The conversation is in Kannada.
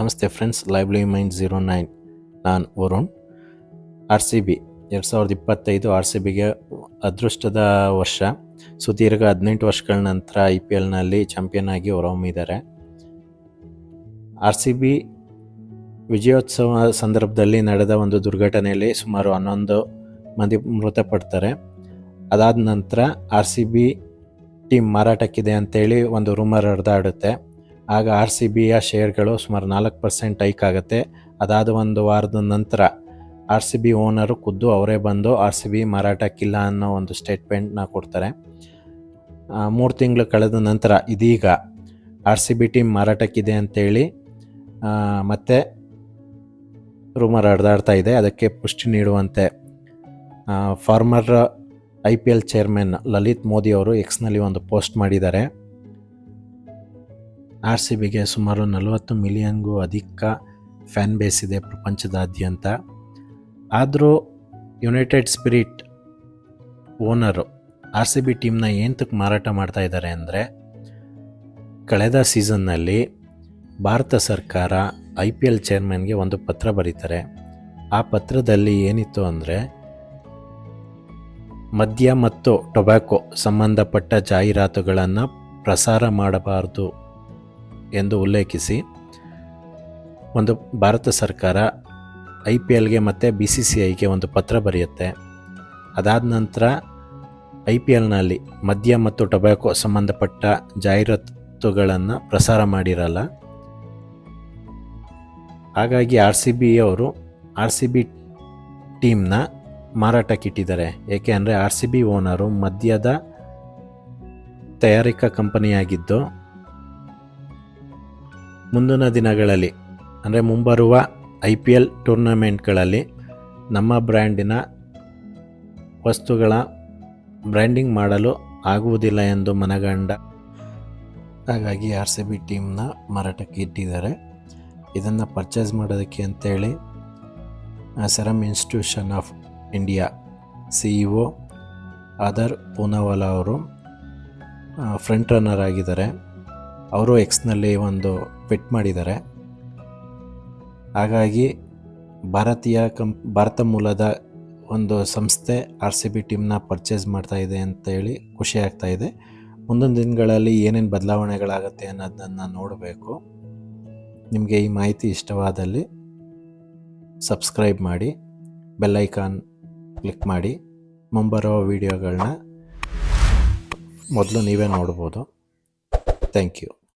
ನಮಸ್ತೆ friends lively mind zero nine ನಾನು ವರುಣ್. ಆರ್ ಸಿ ಬಿ ಎರಡು ಸಾವಿರದ ಇಪ್ಪತ್ತೈದು ಆರ್ ಸಿ ಬಿಗೆ ಅದೃಷ್ಟದ ವರ್ಷ. ಸುದೀರ್ಘ ಹದಿನೆಂಟು ವರ್ಷಗಳ ನಂತರ ಐ ಪಿ ಎಲ್ನಲ್ಲಿ ಚಾಂಪಿಯನ್ ಆಗಿ ಹೊರಹೊಮ್ಮಿದ್ದಾರೆ. ಆರ್ ಸಿ ಬಿ ವಿಜಯೋತ್ಸವ ಸಂದರ್ಭದಲ್ಲಿ ನಡೆದ ಒಂದು ದುರ್ಘಟನೆಯಲ್ಲಿ ಸುಮಾರು ಹನ್ನೊಂದು ಮಂದಿ ಮೃತಪಡ್ತಾರೆ. ಅದಾದ ನಂತರ ಆರ್ ಸಿ ಬಿ ಟೀಮ್ ಮಾರಾಟಕ್ಕಿದೆ ಅಂತೇಳಿ ಒಂದು ರೂಮರ್ ಹರಿದಾಡುತ್ತೆ. ಆಗ ಆರ್ ಸಿ ಬಿಯ ಶೇರ್ಗಳು ಸುಮಾರು ನಾಲ್ಕು ಪರ್ಸೆಂಟ್ ಹೈಕ್ ಆಗುತ್ತೆ. ಅದಾದ ಒಂದು ವಾರದ ನಂತರ ಆರ್ ಸಿ ಬಿ ಓನರು ಖುದ್ದು ಅವರೇ ಬಂದು ಆರ್ ಸಿ ಬಿ ಮಾರಾಟಕ್ಕಿಲ್ಲ ಅನ್ನೋ ಒಂದು ಸ್ಟೇಟ್ಮೆಂಟ್ನ ಕೊಡ್ತಾರೆ. ಮೂರು ತಿಂಗಳು ಕಳೆದ ನಂತರ ಇದೀಗ ಆರ್ ಸಿ ಬಿ ಟೀಮ್ ಮಾರಾಟಕ್ಕಿದೆ ಅಂತೇಳಿ ಮತ್ತೆ ರೂಮರ್ ಹರಿದಾಡ್ತಾ ಇದೆ. ಅದಕ್ಕೆ ಪುಷ್ಟಿ ನೀಡುವಂತೆ former I P L chairman Lalit Modi ಅವರು ಎಕ್ಸ್ನಲ್ಲಿ ಒಂದು ಪೋಸ್ಟ್ ಮಾಡಿದ್ದಾರೆ. ಆರ್ ಸಿ ಬಿಗೆ ಸುಮಾರು ನಲವತ್ತು ಮಿಲಿಯನ್ಗೂ ಅಧಿಕ ಫ್ಯಾನ್ ಬೇಸ್ ಇದೆ ಪ್ರಪಂಚದಾದ್ಯಂತ. ಆದರೂ United Spirit owner R C B ಟೀಮ್ನ ಏನಕ್ಕೆ ಮಾರಾಟ ಮಾಡ್ತಾ ಇದ್ದಾರೆ ಅಂದರೆ, ಕಳೆದ ಸೀಸನ್ನಲ್ಲಿ ಭಾರತ ಸರ್ಕಾರ ಐ ಪಿ ಎಲ್ ಚೇರ್ಮನ್ಗೆ ಒಂದು ಪತ್ರ ಬರೀತಾರೆ. ಆ ಪತ್ರದಲ್ಲಿ ಏನಿತ್ತು ಅಂದರೆ, ಮದ್ಯ ಮತ್ತು ಟೊಬ್ಯಾಕೋ ಸಂಬಂಧಪಟ್ಟ ಜಾಹೀರಾತುಗಳನ್ನು ಪ್ರಸಾರ ಮಾಡಬಾರದು ಎಂದು ಉಲ್ಲೇಖಿಸಿ, ಒಂದು ಭಾರತ ಸರ್ಕಾರ ಐ ಪಿ ಎಲ್ಗೆ ಮತ್ತು ಬಿ ಸಿ ಸಿ ಐಗೆ ಒಂದು ಪತ್ರ ಬರೆಯುತ್ತೆ. ಅದಾದ ನಂತರ ಐ ಪಿ ಎಲ್ನಲ್ಲಿ ಮದ್ಯ ಮತ್ತು ಟೊಬ್ಯಾಕೋ ಸಂಬಂಧಪಟ್ಟ ಜಾಹೀರಾತುಗಳನ್ನು ಪ್ರಸಾರ ಮಾಡಿರಲ್ಲ. ಹಾಗಾಗಿ ಆರ್ ಸಿ ಬಿ ಅವರು ಆರ್ ಸಿ ಬಿ ಟೀಮ್ನ ಮಾರಾಟಕ್ಕಿಟ್ಟಿದ್ದಾರೆ. ಏಕೆ ಅಂದರೆ ಆರ್ ಸಿ ಬಿ ಓನರು ಮದ್ಯದ ತಯಾರಿಕಾ ಕಂಪನಿಯಾಗಿದ್ದು ಮುಂದಿನ ದಿನಗಳಲ್ಲಿ, ಅಂದರೆ ಮುಂಬರುವ ಐ ಪಿ ಎಲ್ ಟೂರ್ನಮೆಂಟ್ಗಳಲ್ಲಿ ನಮ್ಮ ಬ್ರ್ಯಾಂಡಿನ ವಸ್ತುಗಳ ಬ್ರ್ಯಾಂಡಿಂಗ್ ಮಾಡಲು ಆಗುವುದಿಲ್ಲ ಎಂದು ಮನಗಂಡ ಹಾಗಾಗಿ ಆರ್ ಸಿ ಬಿ ಟೀಮ್ನ ಮಾರಾಟಕ್ಕೆ ಇಟ್ಟಿದ್ದಾರೆ. ಇದನ್ನು ಪರ್ಚೇಸ್ ಮಾಡೋದಕ್ಕೆ ಅಂತೇಳಿ Serum Institution of India C E O Adar Poonawala ಅವರು ಫ್ರಂಟ್ ರನ್ನರ್ ಆಗಿದ್ದಾರೆ. ಅವರು ಎಕ್ಸ್ನಲ್ಲಿ ಒಂದು ಟ್ವಿಟ್ ಮಾಡಿದ್ದಾರೆ. ಹಾಗಾಗಿ ಭಾರತೀಯ ಕಂಪ್, ಭಾರತ ಮೂಲದ ಒಂದು ಸಂಸ್ಥೆ ಆರ್ ಸಿ ಬಿ ಟೀಮ್ನ ಪರ್ಚೇಸ್ ಮಾಡ್ತಾ ಅಂತ ಹೇಳಿ ಖುಷಿ ಆಗ್ತಾ ಇದೆ. ಮುಂದಿನ ದಿನಗಳಲ್ಲಿ ಏನೇನು ಬದಲಾವಣೆಗಳಾಗುತ್ತೆ ಅನ್ನೋದನ್ನು ನೋಡಬೇಕು. ನಿಮಗೆ ಈ ಮಾಹಿತಿ ಇಷ್ಟವಾದಲ್ಲಿ ಸಬ್ಸ್ಕ್ರೈಬ್ ಮಾಡಿ ಬೆಲ್ಲೈಕಾನ್ ಕ್ಲಿಕ್ ಮಾಡಿ, ಮುಂಬರುವ ವೀಡಿಯೋಗಳನ್ನ ಮೊದಲು ನೀವೇ ನೋಡ್ಬೋದು. Thank you.